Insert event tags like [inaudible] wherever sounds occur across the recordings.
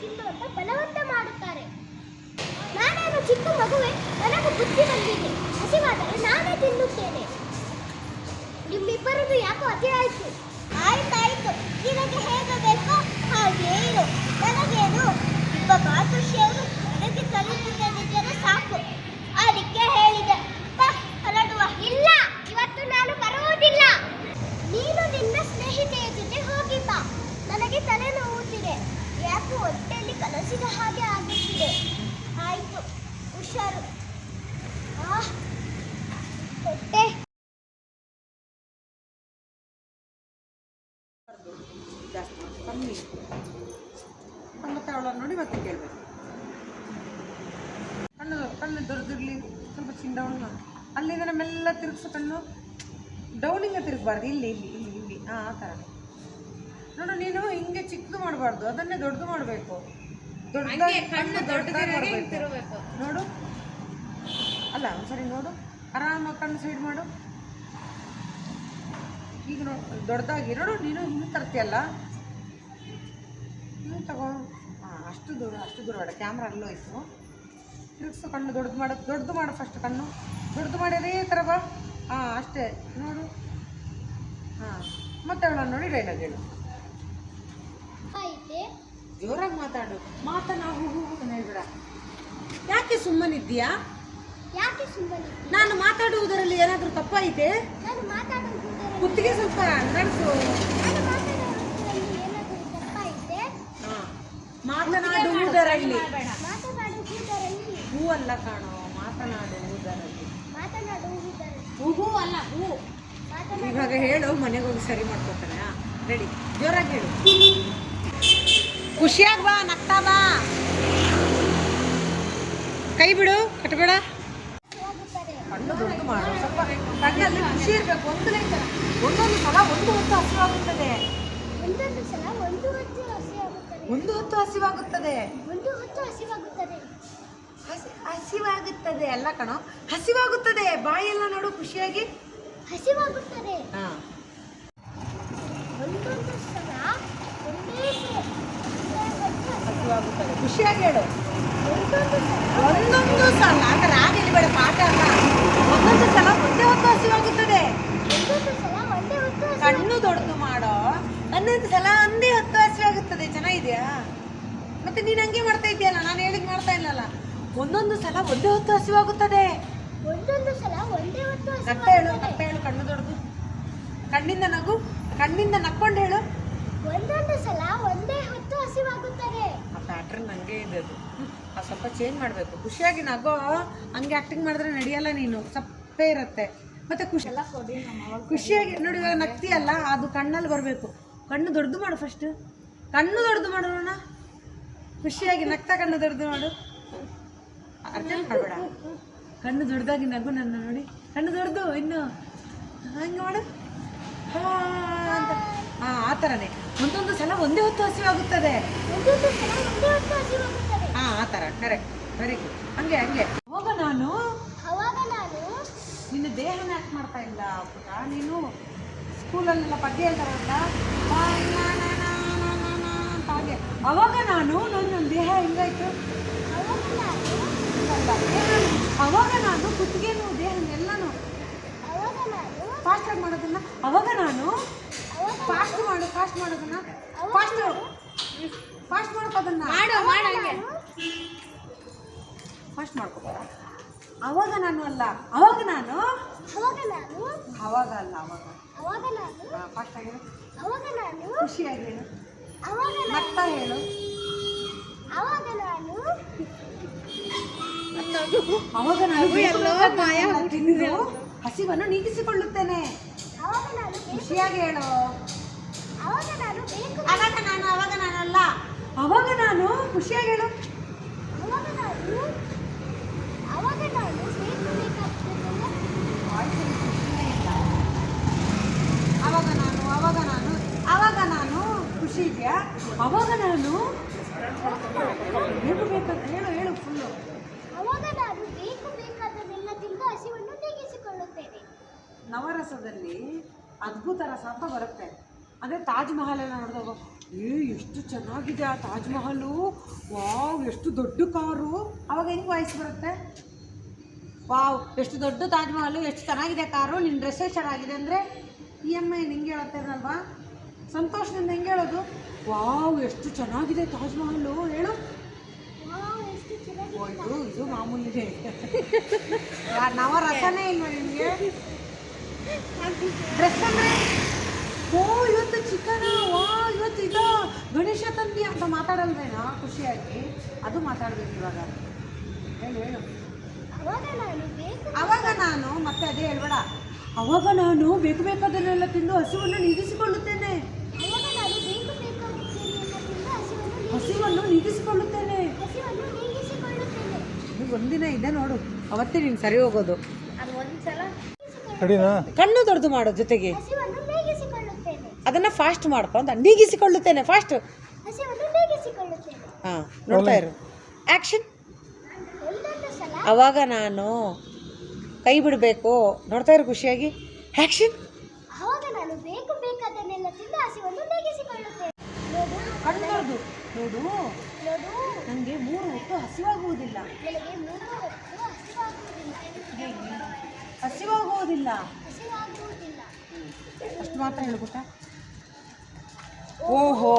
ತಿನ್ನು ಬಲವಂತ ಮಾಡುತ್ತಾರೆ. ನಾನೇನು ಚಿಕ್ಕ ಮಗುವೆ, ನನಗೂ ಬುದ್ಧಿ ಬಂದಿದೆ. ಹಸಿವಾದರೆ ನಾನೇ ತಿನ್ನುತ್ತೇನೆ. ನಿಮ್ಮಿಬ್ಬರದು ಯಾಕೋ ಅತಿ ಆಯ್ತು? ಆಯ್ತಾಯ್ತು. ನಿನಗೆ ಹೇಗೆ ಬೇಕೋ ಹಾಗೆ ಇರು. ನನಗೇನು ಇಬ್ಬ ಮಾತೃಷಿಯವರು ನನಗೆ ಕಲಿಯುತ್ತಿದ್ದರೆ ಸಾಕು ಅದಕ್ಕೆ ಹೇಳಿದೆ ಬಾ ಹೊರಡುವ ಇಲ್ಲ ಇವತ್ತು ನಾನು ಬರುವುದಿಲ್ಲ ನೀನು ನಿನ್ನ ಸ್ನೇಹಿತೆಯ ಜೊತೆ ಹೋಗಿ ಬಾ ನನಗೆ ತಲೆ ನೋವುತ್ತಿದೆ ಯಾಕೋ ಹೊಟ್ಟೆಯಲ್ಲಿ ಕಲಸಿದ ಹಾಗೆ ಆಗುತ್ತಿದೆ ಆಯ್ತು ಹುಷಾರು ಆ ಹೊಟ್ಟೆ ಜಾಸ್ತಿ ಕಮ್ಮಿ ಮತ್ತೆ ಅವಳನ್ನು ನೋಡಿ ಮತ್ತೆ ಕೇಳಬೇಕು ಕಣ್ಣು ದೊಡ್ಡದಿರಲಿ ಸ್ವಲ್ಪ ಚಿನ್ನ ಡೌನ್ ಅಲ್ಲಿಂದ ನಮ್ಮೆಲ್ಲ ತಿರುಗಿಸೋ ಕಣ್ಣು ಡೌನಿಂಗ ತಿರುಗಬಾರ್ದು ಇಲ್ಲಿ ಇಲ್ಲಿ ಇಲ್ಲಿ ಇಲ್ಲಿ. ಹಾಂ ಆ ಥರ ನೋಡು ನೀನು ಹಿಂಗೆ ಚಿಕ್ಕದು ಮಾಡಬಾರ್ದು. ಅದನ್ನೇ ದೊಡ್ಡದು ಮಾಡಬೇಕು. ದೊಡ್ಡದಾಗಿ ಕಣ್ಣು ದೊಡ್ಡದಾಗಿ ಮಾಡಬೇಕು. ನೋಡು. ಅಲ್ಲ ಒಂದ್ಸರಿ ನೋಡು. ಆರಾಮಾಗಿ ಕಣ್ಣು ಸೈಡ್ ಮಾಡು. ಈಗ ನೋ ದೊಡ್ಡದಾಗಿ. ನೋಡು ನೀನು ಹಿಂಗೆ ತರ್ತೀಯಲ್ಲ? ಹಿಂಗೆ ತಗೋ. ಹಾಂ ಅಷ್ಟು ದೂರ ಅಷ್ಟು ದೂರ ಬೇಡ. ಕ್ಯಾಮ್ರಾ ಅಲ್ಲೋಯ್ತು. ತಿರುಗಿಸು ಕಣ್ಣು ದೊಡ್ಡದು ಮಾಡು ದೊಡ್ಡದು ಮಾಡು ಫಸ್ಟ್ ಕಣ್ಣು. ದೊಡ್ಡದು ಮಾಡಿ ಈ ಥರ ಬಾ. ಹಾಂ ಅಷ್ಟೇ. ನೋಡು. ಹಾಂ. ಮತ್ತೆ ಅವಳನ್ನು ನೋಡಿ ಡೈಲಾಗ್ ಹೇಳು. ಆಯ್ತೆ. ಜೋರಾಗಿ ಮಾತಾಡು. ಮಾತನ್ನ ಹೂ ಹೇಳ್ಬಿಡ ಹೂ ಅಂತ ಹೇಳ್ಬೇಡ. ಯಾಕೆ ಸುಮ್ಮನಿದ್ದೀಯಾ? ಯಾಕೆ ಸುಮ್ಮನೆ ನಾನು ಮಾತಾಡುವುದರಲ್ಲಿ ಏನಾದರೂ ತಪ್ಪಾಯಿತೆ? ನಾನು ಮಾತಾಡುವುದರಲ್ಲಿ ಕುತ್ತಿಗೆ ಸ್ವಲ್ಪ ನಡೆಸು. ನಾನು ಮಾತಾಡುವುದರಲ್ಲಿ ಏನಾದರೂ ತಪ್ಪಾಯಿತೆ? ಹಾಂ. ಮಾತನಾಡುವುದರಲ್ಲಿ. ಅಲ್ಲ ಕಾಣೋ ಮಾತನಾಡುವುದರಲ್ಲಿ. ಮಾತನಾಡುವುದರಲ್ಲಿ. ಹೂ ಅಲ್ಲ ಹೂ. ಇವಾಗ ಹೇಳು ಮನೆಗೆ ಹೋಗಿ ಸರಿ ಮಾಡ್ಕೊತಾನೆ. ರೆಡಿ ಜೋರಾಗಿ ಹೇಳು. ಖುಷಿಯಾಗಿ ಬಾ ನಗ್ತಾ ಬಾ. ಕೈ ಬಿಡು ಕಟ್ಬೇಡ. ಕಣ್ಣು ದೊಡ್ಡ ಮಾಡು ಸ್ವಲ್ಪ ಕಣ್ಣಲ್ಲಿ ಖುಷಿ ಇರಬೇಕು ಒಂದು ಲೈಟ್ ಒಂದೊಂದು ಸಲ ಒಂದು ಹೊತ್ತು ಹಸಿವಾಗುತ್ತದೆ. ಒಂದೊಂದು ಸಲ ಒಂದು ಹೊತ್ತು ಹಸಿವಾಗುತ್ತದೆ. ಒಂದು ಹೊತ್ತು ಹಸಿವಾಗುತ್ತದೆ. ಒಂದು ಹೊತ್ತು ಹಸಿವಾಗುತ್ತದೆ. ಹಸಿ ಹಸಿವಾಗುತ್ತದೆ ಅಲ್ಲ ಕಣೋ. ಹಸಿವಾಗುತ್ತದೆ. ಬಾಯೆಲ್ಲ ನೋಡು ಖುಷಿಯಾಗಿ. ಹಸಿವಾಗುತ್ತದೆ. ಹಾಂ. ಒಂದೊಂದು ಸಲ ಒಂದೇ ಹಸಿವಾಗುತ್ತದೆ. ಖುಷಿಯಾಗಿ ಹೇಳು. ಒಂದೊಂದು ಸಲ ಅಂದ್ರೆ ರಾಗ ಬೇಡ ಪಾಠ ಅಲ್ಲ. ಒಂದೊಂದು ಸಲ ಒಂದೇ ಹೊತ್ತು ಹಸಿವಾಗುತ್ತದೆ. ಒಂದೊಂದು ಸಲ ಒಂದೇ ಹೊತ್ತು ಹಸಿವಾಗುತ್ತದೆ. ಕಣ್ಣು ದೊಡ್ಡದು ಮಾಡೋ. ಒಂದೊಂದು ಸಲ ಒಂದೇ ಹೊತ್ತು ಹಸಿವಾಗುತ್ತದೆ. ಚೆನ್ನಾಗಿದೆಯಾ? ಮತ್ತೆ ನೀನು ಹಂಗೆ ಮಾಡ್ತಾ ಇದೆಯಲ್ಲ ನಾನು ಹೇಳಿದ್ ಮಾಡ್ತಾ ಇಲ್ಲಲ್ಲ. ಒಂದೊಂದು ಸಲ ಒಂದೇ ಹೊತ್ತು ಹಸಿವಾಗುತ್ತದೆ. ಒಂದೊಂದು ಸಲ ಒಂದೇ ಹೊತ್ತು ಕಟ್ಟ ಹೇಳು ಕಟ್ಟ ಹೇಳು ಕಣ್ಣು ದೊಡ್ಡದು ಕಣ್ಣಿಂದ ನಗು ಕಣ್ಣಿಂದ ನಕ್ಕೊಂಡು ಹೇಳು. ಒಂದೊಂದು ಸಲ ಒಂದೇ ಹೊತ್ತು ಹಸಿವಾಗುತ್ತದೆ. ಆ ಪ್ಯಾಟ್ರನ್ ನಂಗೆ ಇದೆ ಅದು. ಆ ಸ್ವಲ್ಪ ಚೇಂಜ್ ಮಾಡಬೇಕು. ಖುಷಿಯಾಗಿ ನಗೋ ಹಂಗೆ ಆ್ಯಕ್ಟಿಂಗ್ ಮಾಡಿದ್ರೆ ನಡೆಯಲ್ಲ ನೀನು. ಸಪ್ಪೆ ಇರುತ್ತೆ. ಮತ್ತೆ ಖುಷಿ ಖುಷಿಯಾಗಿ ನೋಡಿ ಇವಾಗ ನಗ್ತೀಯಲ್ಲ ಅದು ಕಣ್ಣಲ್ಲಿ ಬರಬೇಕು. ಕಣ್ಣು ದೊಡ್ಡದು ಮಾಡು ಫಸ್ಟ್ ಕಣ್ಣು ದೊಡ್ಡದು ಮಾಡು ನೋಡೋಣ. ಖುಷಿಯಾಗಿ ನಗ್ತಾ ಕಣ್ಣು ದೊಡ್ಡದು ಮಾಡು. ಅರ್ಜೆಂಟ್ ಮಾಡಬೇಡ ಕಣ್ಣು ದೊಡ್ಡದಾಗಿ ನಗು ನನ್ನ ನೋಡಿ ಕಣ್ಣು ದೊಡ್ಡದು ಇನ್ನು ಹಂಗೆ ಮಾಡು ಹಾ ಅಂತ ಹಾಂ ಆ ಥರನೇ ಒಂದೊಂದು ಸಲ ಒಂದೇ ಹೊತ್ತು ಹಸಿವಾಗುತ್ತದೆ ಹಾ ಆ ಥರ ಕರೆಕ್ಟ್ ವೆರಿ ಗುಡ್ ಹಂಗೆ ಹಂಗೆ ಅವಾಗ ನಾನು ಅವಾಗ ನಾನು ನಿನ್ನ ದೇಹನ ಯಾಕೆ ಮಾಡ್ತಾ ಇಲ್ಲ ಪುಟ ನೀನು ಸ್ಕೂಲಲ್ಲೆಲ್ಲ ಪದ್ಯ ಹೇಳ್ತಾರಲ್ಲ ಅಂತ ಹಾಗೆ ಅವಾಗ ನಾನು ನನ್ನ ದೇಹ ಹೆಂಗಾಯ್ತು ಅವಾಗ ನಾನು ಕುತ್ತಿಗೆನು ನಾನು ಫಾಸ್ಟಾಗಿ ಮಾಡೋದನ್ನ ಅವಾಗ ನಾನು ಫಾಸ್ಟ್ ಮಾಡು ಫಾಸ್ಟ್ ಮಾಡೋದನ್ನ ಫಾಸ್ಟ್ ಫಾಸ್ಟ್ ಮಾಡ್ಕೋದನ್ನ ಫಾಸ್ಟ್ ಮಾಡ್ಕೋಬಾರ ಅವಾಗ ನಾನು ಅಲ್ಲ ಅವಾಗ ನಾನು ಅವಾಗ ನಾನು ಅವಾಗ ಅಲ್ಲ ಅವಾಗ ಅವಾಗ ನಾನು ಫಾಸ್ಟ್ ಆಗಿ. ಅವಾಗ ನಾನು ಖುಷಿಯಾಗಿ ಹೇಳು ಅವಾಗ ನಗ್ತಾ ಹೇಳು ಅವಾಗ ನಾನು ಅವಾಗ ನಾನು ತಿಂದು ಹಸಿವನ್ನು ನೀಗಿಸಿಕೊಳ್ಳುತ್ತೇನೆ. ಅವಾಗ ನಾನು ಖುಷಿಯಾಗಿ ಹೇಳು. ಅವಾಗ ನಾನು ಅವಾಗ ನಾನು ಅವಾಗ ನಾನು ಅಲ್ಲ ಅವಾಗ ನಾನು ಖುಷಿಯಾಗಿ ಹೇಳು. ಅವಾಗ ನಾನು ಅವಾಗ ನಾನು ಅವಾಗ ನಾನು ಅವಾಗ ನಾನು ಅವಾಗ ನಾನು ಖುಷಿ ಇದೆಯಾ ಅವಾಗ ನಾನು ಹೇಳು ಹೇಳು ಫುಲ್ಲು ಅವಾಗ ನವರಸದಲ್ಲಿ ಅದ್ಭುತ ರಸ ಅಂತ ಬರುತ್ತೆ. ಅಂದರೆ ತಾಜ್ ಮಹಲ್ ಎಲ್ಲ ನೋಡಿದಾಗ ಏ ಎಷ್ಟು ಚೆನ್ನಾಗಿದೆ ಆ ತಾಜ್ ಮಹಲು. ವಾವ್ ಎಷ್ಟು ದೊಡ್ಡ ಕಾರು. ಅವಾಗ ಹೆಂಗೆ ವಾಯ್ಸ್ ಬರುತ್ತೆ? ವಾವ್ ಎಷ್ಟು ದೊಡ್ಡ ತಾಜ್ ಮಹಲು ಎಷ್ಟು ಚೆನ್ನಾಗಿದೆ ಕಾರು. ನಿನ್ನ ಡ್ರೆಸ್ಸೇ ಚೆನ್ನಾಗಿದೆ ಅಂದರೆ ಇ ಎಂ ಐ ನಿಂಗೆ ಹೇಳುತ್ತೇನಲ್ವಾ ಸಂತೋಷದಿಂದ ಹೆಂಗೆ ಹೇಳೋದು? ವಾವ್ ಎಷ್ಟು ಚೆನ್ನಾಗಿದೆ ತಾಜ್ ಮಹಲು. ಹೇಳು. ಇದು ಮಾಮೂಲಿ [laughs] ನವರಸನೇ ಇಲ್ವಾ ನಿಮಗೆ ಡ್ರೆಸ್ ಅಂದ್ರೆ ಓ ಇವತ್ತು ಚಿಕನ ವಾ ಇವತ್ತು ಇದು ಗಣೇಶ ತಂದಿ ಅಂತ ಮಾತಾಡಲ್ವೇನಾ? ಖುಷಿಯಾಗಿ. ಅದು ಮಾತಾಡ್ಬೇಕು ಇವಾಗ. ಹೇಳು ಹೇಳು. ಅವಾಗ ನಾನು ಮತ್ತೆ ಅದೇ ಹೇಳ್ಬೇಡ. ಅವಾಗ ನಾನು ಬೇಕು ಬೇಕಾದನ್ನೆಲ್ಲ ತಿಂದು ಹಸುವನ್ನು ನೀಗಿಸಿಕೊಳ್ಳುತ್ತೇನೆ. ಹಸಿವನ್ನು ನೀಗಿಸಿಕೊಳ್ಳುತ್ತೇನೆ. ಒಂದಿನ ಇದೆ ನೋಡು. ಅವತ್ತೇ ನೀನು ಸರಿ ಹೋಗೋದು. ಕಣ್ಣು ದೊಡ್ಡದು ಮಾಡೋ ಜೊತೆಗೆ. ಅದನ್ನು ಫಾಸ್ಟ್ ಮಾಡ್ಕೊ ಅಂತ ನೀಗಿಸಿಕೊಳ್ಳುತ್ತೇನೆ ಫಾಸ್ಟ್ ಹಾಂ ನೋಡ್ತಾ ಇರು. ಆ್ಯಕ್ಷನ್ ಅವಾಗ ನಾನು ಕೈ ಬಿಡಬೇಕು. ನೋಡ್ತಾ ಇರು ಖುಷಿಯಾಗಿ. ಆ್ಯಕ್ಷನ್ ನೋಡು ಕಣ್ಣು ನೋಡು ನೋಡು ನನಗೆ ಮೂರು ಹೊತ್ತು ಹಸಿವಾಗುವುದಿಲ್ಲ. ನನಗೆ ಮೂರು ಹೊತ್ತು ಹಸಿವಾಗುವುದಿಲ್ಲ. ಅಷ್ಟು ಮಾತ್ರ ಹೇಳ್ಬಿಟ್ಟ ಓಹೋ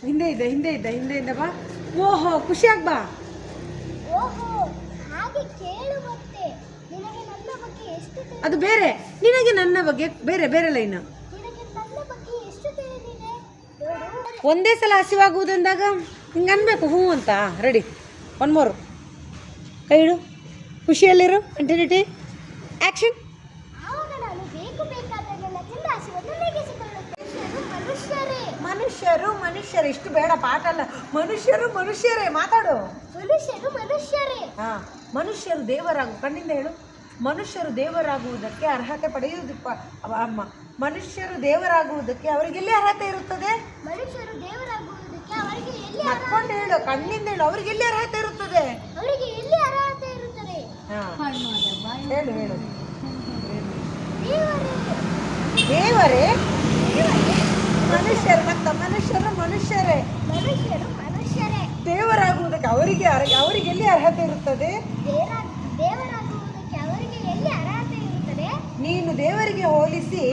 ಹಿಂದೆ ಇದೆ ಹಿಂದೆ ಇದ್ದ ಹಿಂದೆ ಇದ್ದ ಬಾ. ಓಹೋ ಖುಷಿಯಾಗಿ ಬಾ. ಅದು ಬೇರೆ. ನಿನಗೆ ನನ್ನ ಬಗ್ಗೆ ಬೇರೆ ಬೇರೆ ಲೈನ್. ಒಂದೇ ಸಲ ಹಸಿವಾಗುವುದಂದಾಗ ಹಿಂಗೆ ಅನ್ಬೇಕು ಹ್ಞೂ ಅಂತ. ರೆಡಿ. One more. ಕೈ ಇಡು. ಖುಷಿಯಲ್ಲಿರು. ಕಂಟಿನ್ಯೂಟಿ ನೀಗಿಸಿಕೊಳ್ಳುತ್ತೇನೆ ಮನುಷ್ಯರು, ಮನುಷ್ಯರೇ, ಇಷ್ಟು ಬೇಡ ಪಾಠ ಅಲ್ಲ ಮನುಷ್ಯರು, ಮನುಷ್ಯರೇ, ಮಾತಾಡು. ಮನುಷ್ಯರು ಮನುಷ್ಯರೇ ಹಾ, ಮನುಷ್ಯರು ದೇವರಾಗು, ಕಣ್ಣಿಂದ ಹೇಳು. ಮನುಷ್ಯರು ದೇವರಾಗುವುದಕ್ಕೆ ಅರ್ಹತೆ ಪಡೆಯುವುದು ಅಮ್ಮ, ಮನುಷ್ಯರು ದೇವರಾಗುವುದಕ್ಕೆ ಅವರಿಗೆಲ್ಲಿ ಅರ್ಹತೆ ಇರುತ್ತದೆ? ಮನುಷ್ಯರು ದೇವರಾಗುವುದಕ್ಕೆ ಅವರಿಗೆ ಮತ್ಕೊಂಡು ಹೇಳು, ಕಣ್ಣಿಂದ ಹೇಳು, ಅವರಿಗೆಲ್ಲಿ ಅರ್ಹತೆ ಇರುತ್ತದೆ? ಅವರಿಗೆ ಎಲ್ಲಿ ಅರ್ಹತೆ ಇರುತ್ತದೆ ಹಾಂ ಹೇಳು ಹೇಳು. ದೇವರೇ ಮನುಷ್ಯರು ಮತ್ತ ಮನುಷ್ಯರು ಮನುಷ್ಯರೇ. ಮನುಷ್ಯರು ಮನುಷ್ಯರೇ. ದೇವರಾಗುವುದಕ್ಕೆ ಅವರಿಗೆ ಅವರಿಗೆ ಎಲ್ಲಿ ಅರ್ಹತೆ ಇರುತ್ತದೆ? ದೇವರ ದೇವರಾಗುವುದಕ್ಕೆ ಅವರಿಗೆ ಎಲ್ಲಿ ಅರ್ಹತೆ ಇರುತ್ತದೆ? ನೀನು ದೇವರಿಗೆ ಹೋಲಿಸಿ.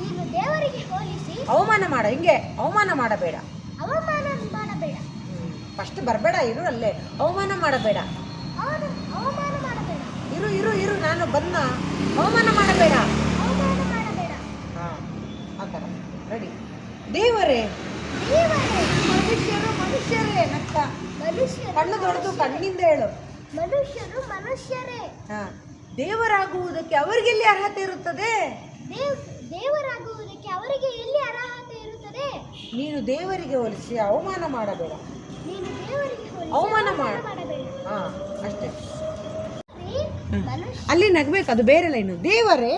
ನೀನು ದೇವರಿಗೆ ಹೋಲಿಸಿ. ಅವಮಾನ ಮಾಡ ಹಿಂಗೆ ಅವಮಾನ ಮಾಡಬೇಡ. ಅವಮಾನ ಮಾಡಬೇಡ. ಫಸ್ಟ್ ಬರಬೇಡ ಇರು ಅಲ್ಲೇ. ಅವಮಾನ ಮಾಡಬೇಡ. ಅವಮಾನ ಮಾಡಬೇಡ ಇರು ಇರು ಇರು ನಾನು ಬಂದ ಅವಮಾನ ಮಾಡಬೇಡ. ಅವಮಾನ ಮಾಡಬೇಡ ಹಾಂ ಆ ಥರ. ರೆಡಿ. ದೇವರೇ ದೇವರೇ ಮನುಷ್ಯರು ಮನುಷ್ಯರೇ ನಕ್ಕ ಕಣ್ಣು ದೊಡ್ಡದು ಕಣ್ಣಿಂದ ಹೇಳು. ಮನುಷ್ಯರು ಮನುಷ್ಯರೇ ಹಾ ದೇವರಾಗುವುದಕ್ಕೆ ಅವರಿಗೆಲ್ಲಿ ಅರ್ಹತೆ ಇರುತ್ತದೆ ದೇವ್ ದೇವರಾಗುವುದಕ್ಕೆ ಅವರಿಗೆ ಎಲ್ಲಿ ಅರ್ಹತೆ ಇರುತ್ತದೆ? ನೀನು ದೇವರಿಗೆ ಹೋಲಿಸಿ ಅವಮಾನ ಮಾಡಬೇಡ. ನೀನು ದೇವರಿಗೆ ಅವಮಾನ ಮಾಡ. ಮಾಡಬೇಡ. ಹಾಂ ಅಷ್ಟೇ. ಅಲ್ಲಿ ನಗಬೇಕು ಅದು ಬೇರೆ ಲೈನು ದೇವರೇ?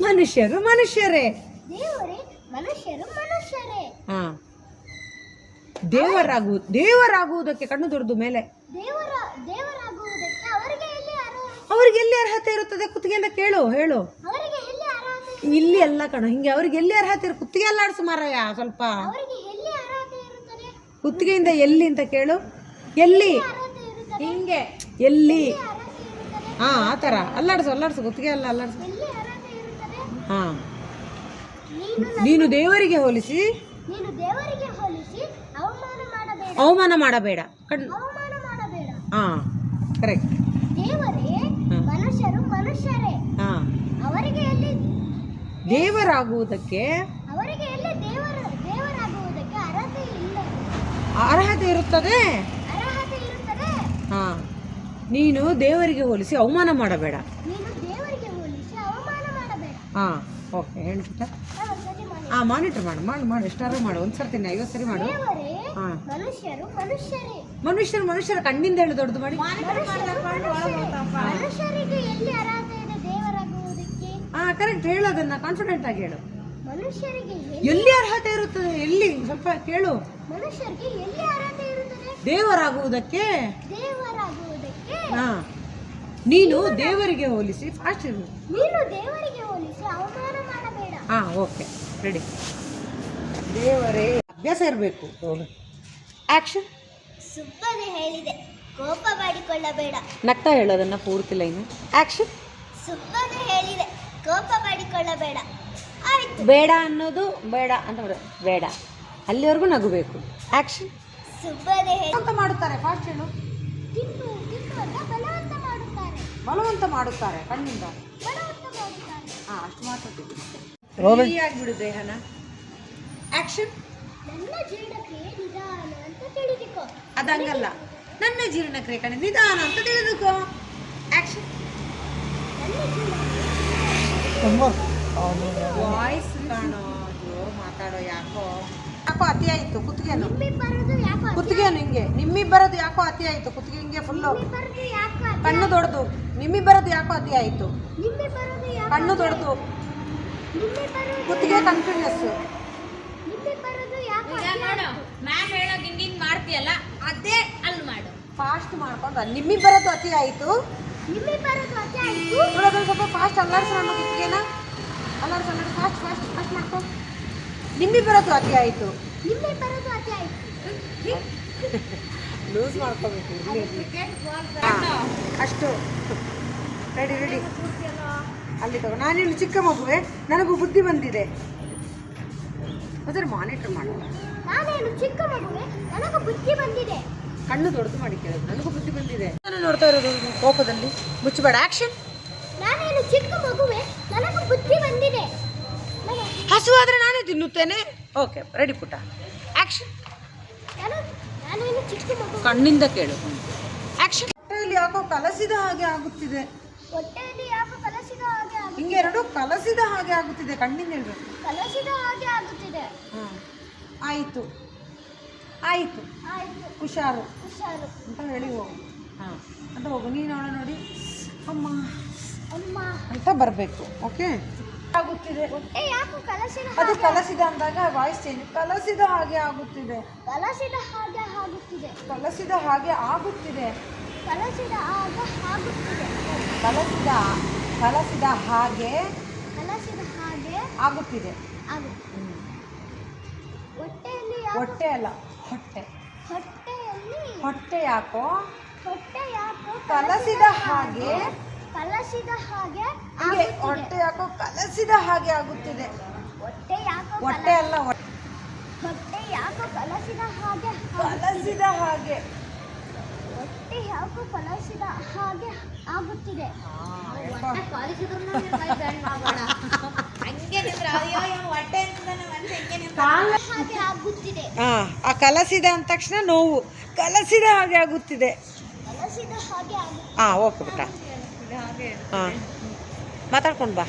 ಮನುಷ್ಯರು ಮನುಷ್ಯರೇ. ಹಾಂ. ದೇವರಾಗು ದೇವರಾಗುವುದಕ್ಕೆ ಕಣ್ಣು ದೊರೆದು ಮೇಲೆ. ಅವರಿಗೆ ಎಲ್ಲಿ ಅರ್ಹತೆ? ಇರುತ್ತದೆ? ಕುತ್ತಿಗೆಯಿಂದ ಕೇಳು ಹೇಳು. ಇಲ್ಲಿ ಎಲ್ಲ ಕಣ ಹಿಂಗೆ ಅವ್ರಿಗೆ ಎಲ್ಲಿ ಅರ್ಹತೆ ಇರು ಕುತ್ತಿಗೆ ಮಾರಾಯ ಸ್ವಲ್ಪ. ಎಲ್ಲಿ ಅರ್ಹತೆ ಇರುತ್ತದೆ? ಕುತ್ತಿಗೆಯಿಂದ ಎಲ್ಲಿ ಅಂತ ಕೇಳು. ಎಲ್ಲಿ? ಹಿಂಗೆ. ಎಲ್ಲಿ? ಹಾ ಆ ಥರ. ಅಲ್ಲಾಡ್ಸು ಅಲ್ಲಾಡ್ಸು ಗೊತ್ತಿಗೆ ಅಲ್ಲ ಅಲ್ಲಾಡ್ಸು. ಹಾ. ನೀನು ದೇವರಿಗೆ ಹೋಲಿಸಿ. ಅವಮಾನ ಮಾಡಬೇಡ. ಕಣ್ಣು ಕಣ್ ಹಾಂ ಕರೆಕ್ಟ್. ಮನುಷ್ಯರು ಮನುಷ್ಯರೇ. ಅವರಿಗೆ ದೇವರಾಗುವುದಕ್ಕೆ ಅವರಿಗೆ ದೇವರಾಗುವುದಕ್ಕೆ ಅರ್ಹತೆ ಇರುತ್ತದೆ? ನೀನು ದೇವರಿಗೆ ಹೋಲಿಸಿ ಅವಮಾನ ಮಾಡಬೇಡ. ಹಾಂ ಓಕೆ ಹೇಳ್ಬಿಟ್ಟ ಹಾಂ ಮಾನಿಟರ್ ಮಾಡು. ಮಾಡು ಮಾಡು ಎಷ್ಟಾರು ಮಾಡು ಒಂದು ಸರ್ತಿ ಐವತ್ತು ಸರಿ ಮಾಡು. ಹಾಂ. ಮನುಷ್ಯರು ಮನುಷ್ಯರೇ. ಕಣ್ಣಿಂದ ಹೇಳಿ ದೊಡ್ಡದು ಮಾಡಿ. ಹಾಂ ಕರೆಕ್ಟ್ ಹೇಳೋದನ್ನ ಕಾನ್ಫಿಡೆಂಟ್ ಆಗಿ ಹೇಳು. ಮನುಷ್ಯರಿಗೆ ಎಲ್ಲಿ ಅರ್ಹತೆ ಇರುತ್ತದೆ? ಎಲ್ಲಿ? ಸ್ವಲ್ಪ ಕೇಳು. ದೇವರಾಗುವುದಕ್ಕೆ. ಹಾಂ. ನೀನು ದೇವರಿಗೆ ಹೋಲಿಸಿ ಫಾಸ್ಟ್ ಇರು ನೀನು ದೇವರಿಗೆ ಹೋಲಿಸಿ ಅವಮಾನ ಮಾಡಬೇಡ. ಹಾ ಓಕೆ ರೆಡಿ ದೇವರೇ ಅಭ್ಯಾಸ ಇರಬೇಕು. ಆಕ್ಷನ್ ಸುಮ್ಮನೆ ಹೇಳಿದೆ ಕೋಪ ಮಾಡಿಕೊಳ್ಳಬೇಡ. ನಗ್ತಾ ಹೇಳೋದನ್ನ ಪೂರ್ತಿ ಲೈನ್ ಆಕ್ಷನ್ ಸುಮ್ಮನೆ ಹೇಳಿದೆ ಕೋಪ ಮಾಡಿಕೊಳ್ಳಬೇಡ. ಆಯ್ತು. ಬೇಡ ಅನ್ನೋದು ಬೇಡ ಅಂತ ಬಿಡು. ಬೇಡ ಅಲ್ಲಿವರೆಗೂ ನಗಬೇಕು. ಆಕ್ಷನ್ ಸುಮ್ಮನೆ ಹೇಳಿ ಅಂತ ಮಾಡುತ್ತಾರೆ? ಫಾಸ್ಟ್ ಹೇಳು. ಬಲವಂತ ಮಾಡುತ್ತಾರೆ ಕಣ್ಣಿಂದ. ಹಾಂ ಅಷ್ಟು ಮಾತ್ರ ಆಗಿಬಿಡು ದೇಹನ ಆ್ಯಕ್ಷನ್ ಅದಂಗಲ್ಲ. ನನ್ನ ಜೀರ್ಣಕ್ರಿಯೆ ಕಣೆ ನಿಧಾನ ಅಂತ ತಿಳಿದುಕೋ. ಆ್ಯಕ್ಷನ್ ವಾಯ್ಸ್ ಕಾಣೋದು ಮಾತಾಡೋ ಯಾಕೋ. ಯಾಕೋ ಅತಿ ಆಯಿತು? ಕುತ್ತಿಗೆನು. ಕುತ್ತಿಗೆನು ಹಿಂಗೆ. ನಿಮ್ಮಿಬ್ಬರದು ಯಾಕೋ ಅತಿ ಆಯಿತು? ಕುತ್ತಿಗೆ ಹಿಂಗೆ ಫುಲ್ಲು ಕಣ್ಣು ದೊಡ್ದು. ಕಣ್ಣು ಬರೋದು ಯಾಕೋ ಅತಿ ಆಯಿತು? ಕಣ್ಣು ದೊಡ್ದು. ಕುತ್ತಿಗೆ ಕನ್ಫ್ಯೂನ್ಯಸ್ ಮ್ಯಾಮ್ ಹೇಳೋದು ಹಿಂಗಿಂಗ್ ಮಾಡ್ತೀಯಲ್ಲ ಅದೇ ಅಲ್ಲಿ ಮಾಡು. ಫಾಸ್ಟ್ ಮಾಡ್ಕೊಂಡು ಆಯಿತು? ನಿಮ್ಮಿಬ್ಬರದು ಅತಿ ಆಯ್ತು? ಸ್ವಲ್ಪ ಫಾಸ್ಟ್ ಅಲ್ಲಾಡ್ಸೋಣ ಕುತ್ತಿಗೆನ. ಅಲ್ಲಾಡ್ಸ ಫಾಸ್ಟ್ ಫಾಸ್ಟ್ ಫಾಸ್ಟ್ ಮಾಡ್ಕೊ. ನಿಮ್ಮಿಬ್ಬರದು ಅತಿ ಆಯಿತು. ನಿಮ್ಮಿಬ್ಬರದು ಅತಿ ಆಯ್ತು. ಲೂಸ್ [laughs] ಮಾಡ್ಕೋಬೇಕು ಅಷ್ಟು. ರೆಡಿ ರೆಡಿ ಅಲ್ಲಿ. ತಗೋ. ನಾನೇನು ಚಿಕ್ಕ ಮಗುವೆ ನನಗೂ ಬುದ್ಧಿ ಬಂದಿದೆ. ಅದರ ಮಾನಿಟರ್ ಮಾಡೋಣ. ನಾನೇನು ಚಿಕ್ಕ ಮಗುವೆ ನನಗೂ ಬುದ್ಧಿ ಬಂದಿದೆ. ಕಣ್ಣು ದೊಡ್ಡದು ಮಾಡಿ ಕೇಳೋದು. ನನಗೂ ಬುದ್ಧಿ ಬಂದಿದೆ. ನಾನು ನೋಡ್ತಾ ಇರೋದು ಕೋಪದಲ್ಲಿ. ಮುಚ್ಚಬೇಡ. ಆಕ್ಷನ್ ನಾನೇನು ಚಿಕ್ಕ ಮಗುವೆ ನನಗೂ ಬುದ್ಧಿ ಬಂದಿದೆ. ಹಸುವಾದ್ರೆ ನಾನೇ ತಿನ್ನುತ್ತೇನೆ? ಓಕೆ ರೆಡಿ ಪುಟ ಮಗು ಕಣ್ಣಿಂದ ಕೇಳು. ಆಕ್ಷನ್ ಹೊಟ್ಟೆಯಲ್ಲಿ ಯಾಕೋ ಕಲಸಿದ ಹಾಗೆ ಆಗುತ್ತಿದೆ. ಹೊಟ್ಟೆಯಲ್ಲಿ ಯಾಕೋ ಕಲಸಿದ ಹಾಗೆ ಹಿಂಗೆ ಎರಡು ಕಲಸಿದ ಹಾಗೆ ಆಗುತ್ತಿದೆ. ಕಣ್ಣಿಂದ ಹೇಳ್ಬೇಕು ಕಲಸಿದ ಹಾಗೆ ಆಗುತ್ತಿದೆ ಹಾಂ ಆಯಿತು. ಆಯಿತು. ಆಯಿತು ಹುಷಾರು. ಹುಷಾರು ಅಂತ ಹೇಳಿ ಹೋಗು. ಹಾಂ ಅಂತ ಹೋಗು. ನೀನು ಅವಳ ನೋಡಿ. ಅಮ್ಮ. ಅಮ್ಮ. ಅಂತ ಬರಬೇಕು. ಓಕೆ ಆಗುತ್ತಿದೆ ಹೊಟ್ಟೆ ಯಾಕೋ ಕಲಸಿದ ಅದು ಕಲಸಿದ ಅಂದಾಗ ವಾಯ್ಸ್ ಚೇಂಜ್ ಕಲಸಿದ ಹಾಗೆ ಆಗುತ್ತಿದೆ. ಕಲಸಿದ ಹಾಗೆ ಆಗುತ್ತಿದೆ. ಕಲಸಿದ ಹಾಗೆ ಆಗುತ್ತಿದೆ. ಕಲಸಿದ ಹಾಗೆ ಆಗುತ್ತಿದೆ. ಕಲಸಿದ ಕಲಸಿದ ಹಾಗೆ ಕಲಸಿದ ಹಾಗೆ ಆಗುತ್ತಿದೆ. ಹೊಟ್ಟೆಯಲ್ಲಿ ಹೊಟ್ಟೆ ಅಲ್ಲ ಹೊಟ್ಟೆ. ಹೊಟ್ಟೆಯಲ್ಲಿ ಹೊಟ್ಟೆ ಯಾಕೋ? ಹೊಟ್ಟೆ ಯಾಕೋ ಕಲಸಿದ ಹಾಗೆ ಕಲಸಿದ ಹಾಗೆ. ಹೊಟ್ಟೆ ಯಾಕೋ ಕಲಸಿದ ಹಾಗೆ ಆಗುತ್ತಿದೆ. ಹೊಟ್ಟೆ ಯಾಕೋ ಹೊಟ್ಟೆ ಅಲ್ಲ ಹೊಟ್ಟೆ ಯಾಕೋ ಕಲಸಿದ ಹಾಗೆ ಕಲಸಿದ ಹಾಗೆ. ಹೊಟ್ಟೆ ಯಾಕೋ ಕಲಸಿದ ಹಾಗೆ ಆಗುತ್ತಿದೆ. ಆ ಆ ಕಲಸಿದ ಅಂದ ತಕ್ಷಣ ನೋವು. ಕಲಸಿದ ಹಾಗೆ ಆಗುತ್ತಿದೆ. ಕಲಸಿದ ಹಾಗೆ ಆಗುತ್ತಿದೆ. ಹಾಂ ಓಕೆ ಬಿಟ್ಟ ಹಾಂ. ಮಾತಾಡ್ಕೊಂಡು ಬಾ.